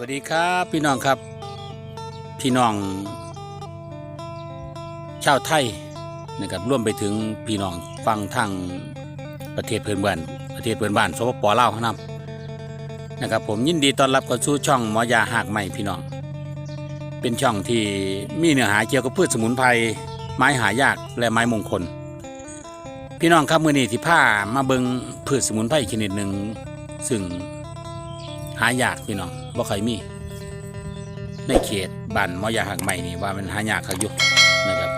วัสดีครับพี่น้องครับ พี่น้องชาวไทยนะครับร่วมไปถึงพี่น้องฟังทางประเทศเพื่อนบ้านประเทศเพื่อนบ้านสปปลาวนะครับนะครับ ผมยินดีต้อนรับเข้าสู่ช่องหมอยาหากใหม่พี่น้อง เป็นช่องที่มีเนื้อหาเกี่ยวกับพืชสมุนไพรไม้หายากและไม้มงคล พี่น้องครับมือนี้ที่ผ้ามาเบิงพืชสมุนไพรชนิดหนึ่งซึ่ง หายากพี่น้องบ่เคยมี ในเขตบ้านมอยาหักใหม่นี่ว่ามันหายากคักอยู่นะครับ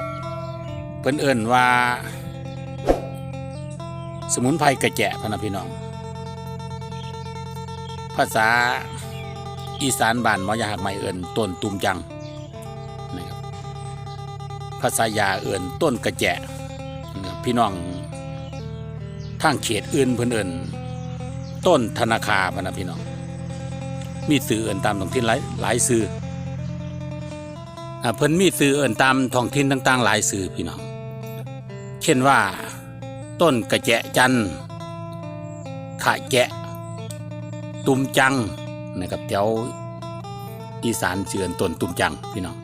เพิ่นเอิ้นว่า สมุนไพรกระแจะพนะพี่น้อง ภาษาอีสานบ้านมอยาหักใหม่เอิ้นต้นตุมจังนะครับภาษายาเอิ้นต้นกระแจะนะครับพี่น้องทางเขตอื่นเพิ่นเอิ้นต้นธนาคาพนะพี่น้อง มีสื่อเอิ่นตามท้องถิ่นหลายหลายสื่อเพิ่นมีสื่อเอิ่นตามท้องถิ่นต่าง ๆ หลายสื่อพี่น้องเช่นว่า ต้นกระแจจันขะแจะตุมจังนะครับแถวอีสานเจือนต้นตุมจังพี่น้อง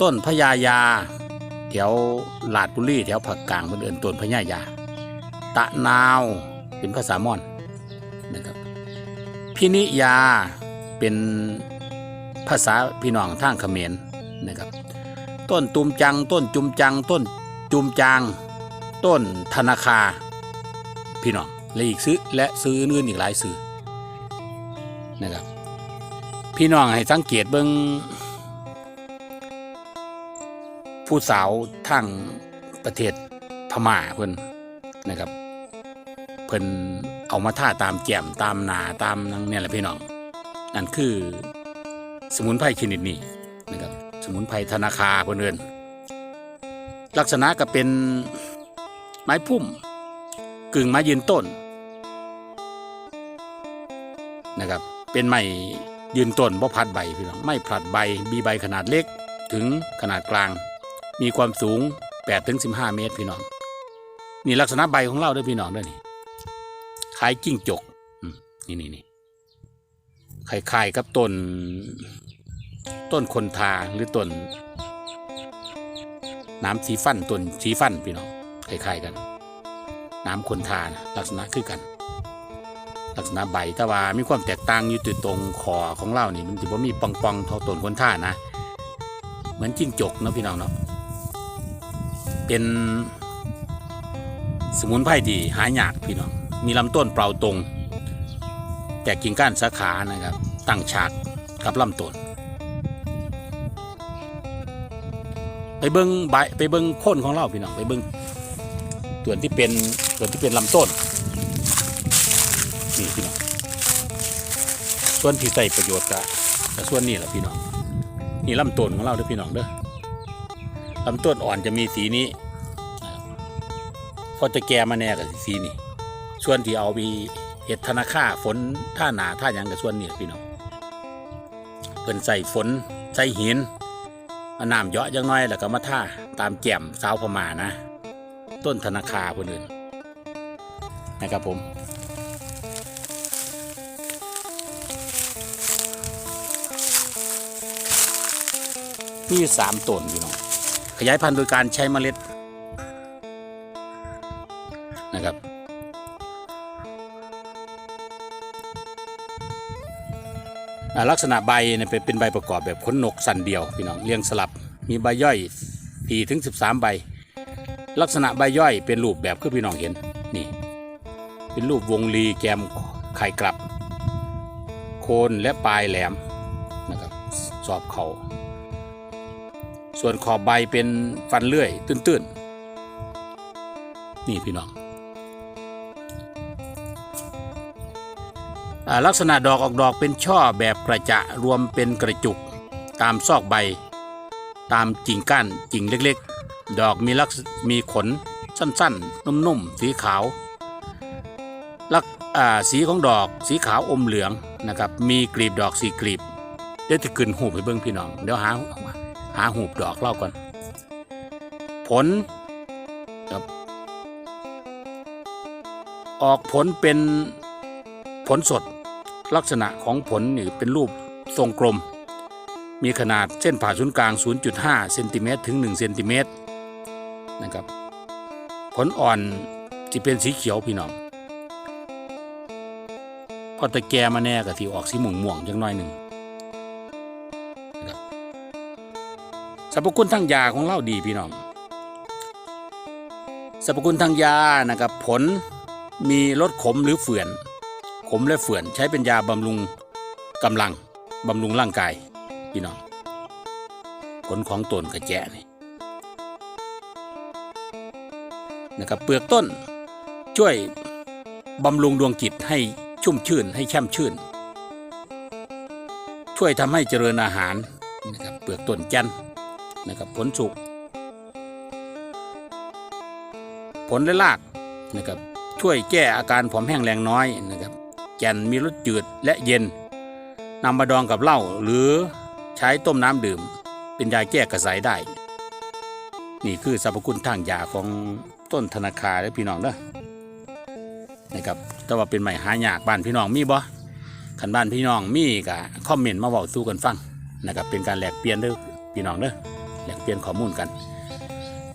ต้นพญายา แถวลาดบุรีแถวผักกลางเพิ่นเอิ้นต้นพญายา ตะนาวเป็นภาษามอญนะครับพินิยา เป็นภาษาพี่น้องทางเขมรนะครับ ต้นตุมจัง ต้นจุมจัง ต้นจุมจาง ต้นธนาคา พี่น้องและอีกซื้อและซื้ออื่นอีกหลายซื้อนะครับ พี่น้องให้สังเกตเบิงผู้สาวทางประเทศพม่าเพิ่นนะครับ เพิ่นเอามาท่าตามแจ่มตามนาตามนังเนี่ยแหละพี่น้อง นั่นคือ สมุนไพรชนิดนี้นะครับสมุนไพรธนาคาเพิ่นเอินลักษณะก็เป็นไม้พุ่ม กึ่งไม้ยืนต้นนะครับ เป็นไม้ยืนต้นบ่พัดใบพี่น้องไม่ผลัดใบมีใบขนาดเล็กถึงขนาดกลาง มีความสูง8ถึง15 เมตรพี่น้องนี่ลักษณะใบของเราด้วยพี่น้องด้วยนี่คล้ายจิ้งจกนี่นี่นี่ คล้ายๆกับต้น ต้นคนทาหรือต้น น้ำสีฟันต้นสีฟันพี่น้องคล้ายๆกัน น้ำคนทานะลักษณะคือกัน ลักษณะใบแต่ว่ามีความแตกต่างอยู่ตรงคอของเรานี่มันถือว่ามีปองๆเท่าต้นคนทานะ เหมือนจิ้งจกเนาะพี่น้องเนาะเป็นสมุนไพรที่หายากพี่น้อง มีลำต้นเปล่าตรง แต่กิ่งก้านสาขานะครับ ตั้งฉากกับลำต้นไปเบิ้งใบไปเบิ้งโคนของเราพี่น้องไปเบิ้งส่วนที่เป็นส่วนที่เป็นลำต้นนี่พี่น้องส่วนที่ใส่ประโยชน์กับส่วนนี้แหละพี่น้องนี่ลำต้นของเราเด้อพี่น้องเด้อลำต้นอ่อนจะมีสีนี้พอจะแก่มาแน่กับสีนี่ส่วนที่เอาไป เห็ดธนาคาฝนท่าหนาท่ายังกับส่วนนี้พี่น้องเพิ่นใส่ฝนใส่หินอาน้ำเยอะจังน้อยแล้วก็มาท่าตามแจ่มสาวพม่านะ ต้นธนาคาคนอื่นนะครับผมนี่สามต้นพี่น้องขยายพันธุ์โดยการใช้เมล็ด ลักษณะใบเนี่ยเป็นใบประกอบแบบขนนกสันเดียวพี่น้องเรียงสลับมีใบย่อย4ถึง13 ใบ ลักษณะใบย่อยเป็นรูปแบบคือพี่น้องเห็นนี่ เป็นรูปวงรีแกมไข่กลับ โคนและปลายแหลมนะครับสอบเขาส่วนขอบใบเป็นฟันเลื่อยตื้นๆ นี่พี่น้อง ลักษณะดอกออกดอกเป็นช่อแบบกระจะรวมเป็นกระจุก ตามซอกใบ ตามกิ่งก้านกิ่งเล็กๆ ดอกมีลักษมีขนสั้นๆ นุ่มๆ สีขาวลักสีของดอกสีขาวอมเหลืองนะครับมีกลีบดอกสีกลีบเดี๋ยวจะขึ้นหูปให้เบิ่งพี่น้อง เดี๋ยวหาหาหูดอกเล่าก่อน ผลครับออกผลเป็นผลสด ลักษณะของผลนี่เป็นรูปทรงกลม มีขนาดเส้นผ่าศูนย์กลาง 0.5เซนติเมตรถึง1เซนติเมตรนะครับ ผลอ่อนจะเป็นสีเขียวพี่น้องพอตะแกมาแน่ก็ที่ออกสีม่วงม่วงๆจังน้อยหนึ่งนะครับสรรพคุณทางยาของเราดีพี่น้องสรรพคุณทางยานะครับผลมีลดขมหรือเฝื่อน ขมและเฝื่อนใช้เป็นยาบำรุงกำลังบำรุงร่างกายพี่น้อง ผลของต้นกระแจนี่นะครับเปลือกต้นช่วยบำรุงดวงจิตให้ชุ่มชื่นให้แช่มชื่น ช่วยทำให้เจริญอาหารนะครับเปลือกต้นจันนะครับผลสุกผลและรากนะครับช่วยแก้อาการผอมแห้งแรงน้อยนะครับ แก่นมีรสจืดและเย็นนำมาดองกับเหล้าหรือใช้ต้มน้ำดื่ม เป็นยาแก้กระสายได้ นี่คือสรรพคุณทางยาของต้นธนาคารและพี่น้องเด้อนะครับแต่ว่าเป็นใหม่หายากบ้านพี่น้องมีบ่ขันบ้านพี่น้องมีก็คอมเมนต์มาบอกสู้กันฟังนะครับเป็นการแลกเปลี่ยนเด้อพี่น้องเด้อแลกเปลี่ยนข้อมูลกัน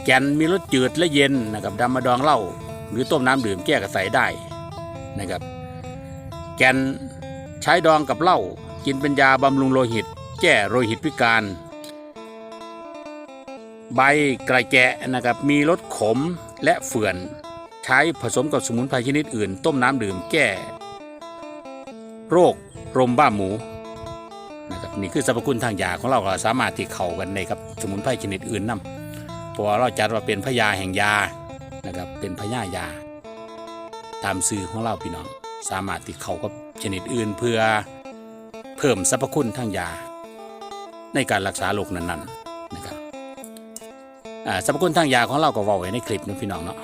แก่นมีรสจืดและเย็นนะครับดำมาดองเหล้าหรือต้มน้ำดื่มแก้กระสายได้นะครับ แกนใช้ดองกับเหล้ากินเป็นยาบำรุงโลหิต แก้โลหิตพิการ ใบกระแจะนะครับมีรสขมและเฝื่อน ใช้ผสมกับสมุนไพรชนิดอื่น ต้มน้ำดื่มแก้ โรคลมบ้าหมูนะครับนี่คือสรรพคุณทางยาของเราสามารถที่เข้ากันในกับสมุนไพรชนิดอื่นนำเพราะเราจัดว่าเป็นพญาแห่งยานะครับเป็นพญายา ตามสื่อของเราพี่น้อง สามารถติดเขากับชนิดอื่นเพื่อเพิ่มสรรพคุณทางยา ในการรักษาโรคนั้นๆนะครับสรรพคุณทางยาของเราก็เว่าไว้ในคลิปนะพี่น้องเนาะ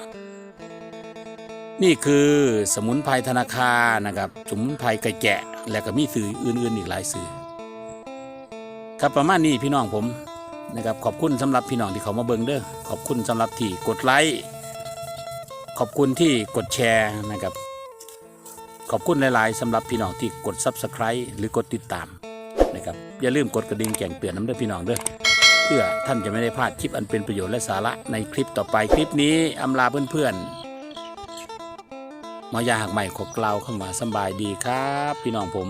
นี่คือสมุนไพรธนาคารนะครับสมุนไพรกระแจะและก็มีสื่ออื่นๆอีกหลายสื่อ ครับประมาณนี้พี่น้องผมนะครับขอบคุณสำหรับพี่น้องที่เขามาเบิงเด้อขอบคุณสำหรับที่กดไลค์ขอบคุณที่กดแชร์นะครับ ขอบคุณหลาย ๆสำหรับพี่น้องที่กด Subscribe หรือกดติดตามนะครับอย่าลืมกดกระดิ่งแจ้งเตือนน้ำเด้อพี่น้องเด้อเพื่อท่านจะไม่ได้พลาดคลิปอันเป็นประโยชน์และสาระในคลิปต่อไปคลิปนี้อำลาเพื่อนๆมอยาหักใหม่ขอกล่าวเข้ามาสบายดีครับ พี่น้องผม